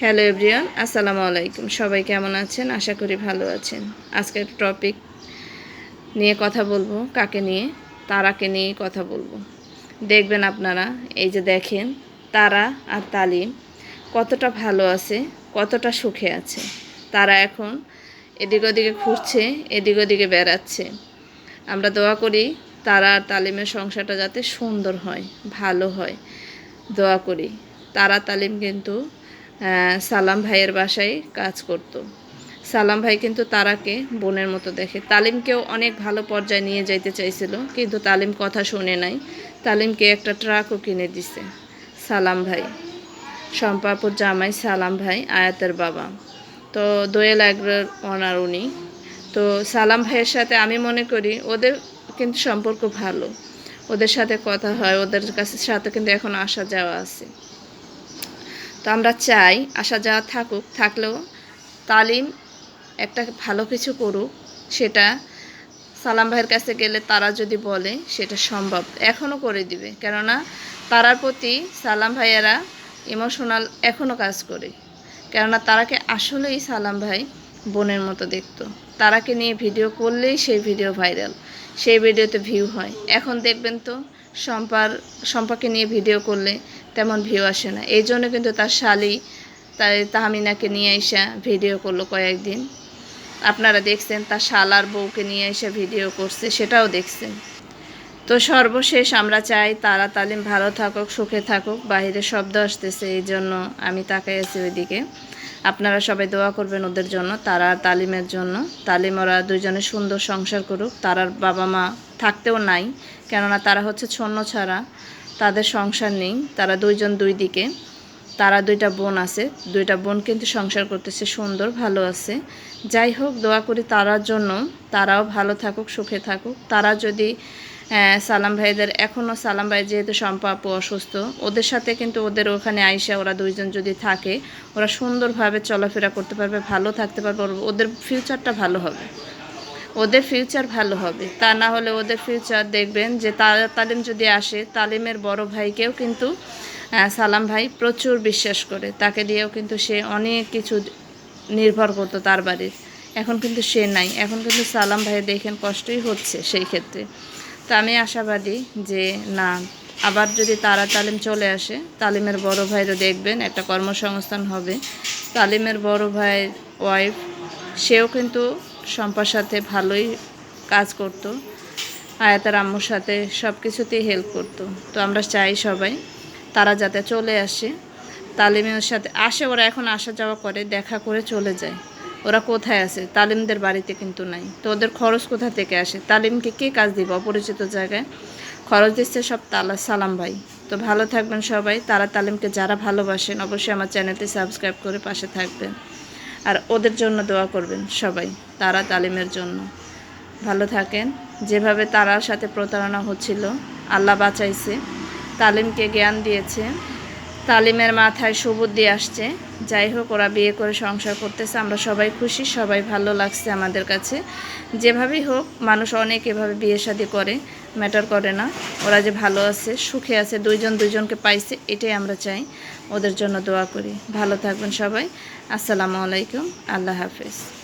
Hello everyone, আসসালামু আলাইকুম। সবাই কেমন আছেন? আশা করি ভালো আছেন। আজকের টপিক নিয়ে কথা বলব, কাকে নিয়ে? তারাকে নিয়ে কথা বলব। দেখবেন আপনারা, এই যে দেখেন, তারা আর তালিম কতটা ভালো আছে, কতটা সুখে আছে। তারা এখন এদিক ওদিকে ঘুরছে, এদিক ওদিকে বেড়াচ্ছে। আমরা দোয়া করি তারা আর তালিমের সংসারটা যাতে সুন্দর হয়, ভালো হয়। দোয়া করি। তারা তালিম কিন্তু সালাম ভাইয়ের বাসায় কাজ করত। সালাম ভাই কিন্তু তারাকে বোনের মতো দেখে। তালিমকেও অনেক ভালো পর্যায়ে নিয়ে যাইতে চাইছিল, কিন্তু তালিম কথা শুনে নাই। তালিমকে একটা ট্রাকও কিনে দিছে সালাম ভাই। শম্পাপুর জামাই সালাম ভাই আয়াতের বাবা। তো দোয়েল আগ্রার ওনার উনি। তো সালাম ভাইয়ের সাথে আমি মনে করি, ওদের কিন্তু সম্পর্ক ভালো। ওদের সাথে কথা হয়, ওদের কাছে, সাথে কিন্তু এখন আসা যাওয়া আছে। তো আমরা চাই আসা যাওয়া থাকুক, থাকলেও তালিম একটা ভালো কিছু করুক, সেটা সালাম ভাইয়ের কাছে গেলে তারা যদি বলে সেটা সম্ভব। এখনও করে দিবে। কেননা তারার প্রতি সালাম ভাইয়েরা ইমোশনাল এখনও কাজ করে। কেননা তারাকে আসলেই সালাম ভাই বোনের মতো দেখতো। তারাকে নিয়ে ভিডিও করলেই সেই ভিডিও ভাইরাল, সেই ভিডিওতে ভিউ হয়। এখন দেখবেন তো সম্পার, সম্পাকে নিয়ে ভিডিও করলে তেমন ভিউ আসে না। এই জন্য কিন্তু তার শালি, তার তাহমিনাকে নিয়ে এসে ভিডিও করল কয়েকদিন। আপনারা দেখছেন তার শালার বউকে নিয়ে এসে ভিডিও করছে, সেটাও দেখছেন। তো সর্বশেষ আমরা চাই তারা তালিম ভালো থাকুক, সুখে থাকুক বাইরে শব্দ আসতেছে, এই জন্য আমি তাকাই আছি ওইদিকে। আপনারা সবাই দোয়া করবেন ওদের জন্য, তারা তালিমের জন্য। তালিম ওরা দুজনে সুন্দর সংসার করুক, তারার বাবা মা থাকতেও নাই, কেননা তারা হচ্ছে ছন্ন ছাড়া। তাদের সংসার নেই, তারা দুইজন দুই দিকে। তারা দুইটা বোন আছে, দুইটা বোন কিন্তু সংসার করতেছে, সুন্দর, ভালো আছে। যাই হোক, দোয়া করি তারার জন্য, তারাও ভালো থাকুক, সুখে থাকুক। তারা যদি সালাম ভাইদের এখনও সালাম ভাই যেহেতু শম্পা আপু অসুস্থ, ওদের সাথে কিন্তু ওদের ওখানে আইসা ওরা দুইজন যদি থাকে, ওরা সুন্দরভাবে চলাফেরা করতে পারবে, ভালো থাকতে পারবে, ওদের ফিউচারটা ভালো হবে। ওদের ফিউচার ভালো হবে। তা না হলে ওদের ফিউচার দেখবেন যে তা- তালিম যদি আসে, তালিমের বড় ভাইকেও কিন্তু সালাম ভাই প্রচুর বিশ্বাস করে। তাকে দিয়েও কিন্তু সে অনেক কিছু নির্ভর করতো তার বাড়ির। এখন কিন্তু সে নাই। এখন কিন্তু সালাম ভাই দেখেন কষ্টই হচ্ছে সেই ক্ষেত্রে। তো আমি আশাবাদী যে না, আবার যদি তারা তালিম চলে আসে, তালিমের বড় ভাইরও দেখবেন, একটা কর্মসংস্থান হবে। তালিমের বড় ভাইয়ের ওয়াইফ সেও কিন্তু শম্পার সাথে ভালোই কাজ করতো, আয়াতার আম্মুর সাথে সব কিছুতেই হেল্প করতো। তো আমরা চাই সবাই তারা যাতে চলে আসে। তালিমের সাথে, আসে, ওরা এখন আসা যাওয়া করে, দেখা করে চলে যায়। ওরা কোথায় আছে? তালিমদের বাড়িতে কিন্তু নাই। তো ওদের খরচ কোথা থেকে আসে? তালিমকে কে কাজ দিব অপরিচিত জায়গায়? খরচ দিচ্ছে সব তালা, সালাম ভাই। তো ভালো থাকবেন সবাই। তারা তালিমকে যারা ভালোবাসেন, অবশ্যই আমার চ্যানেলটি সাবস্ক্রাইব করে পাশে থাকবেন। আর ওদের জন্য দোয়া করবেন সবাই, তারা তালিমের জন্য। ভালো থাকেন। যেভাবে তারার সাথে প্রতারণা হচ্ছিল, আল্লাহ বাঁচাইছে। তালিমকে জ্ঞান দিয়েছে। তালিমের মাথায় সুবুদ্ধি আসছে। যাই হোক, ওরা বিয়ে করে সংসার করতেছে, আমরা সবাই খুশি, সবাই ভালো লাগছে আমাদের কাছে। যেভাবেই হোক, মানুষ অনেক এভাবে বিয়ে শাদি করে, ম্যাটার করে না। ওরা যে ভালো আছে, সুখে আছে, দুইজন দুইজনকে পাইছে, এটাই আমরা চাই। ওদের জন্য দোয়া করি। ভালো থাকবেন সবাই। আসসালামু আলাইকুম। আল্লাহ হাফেজ।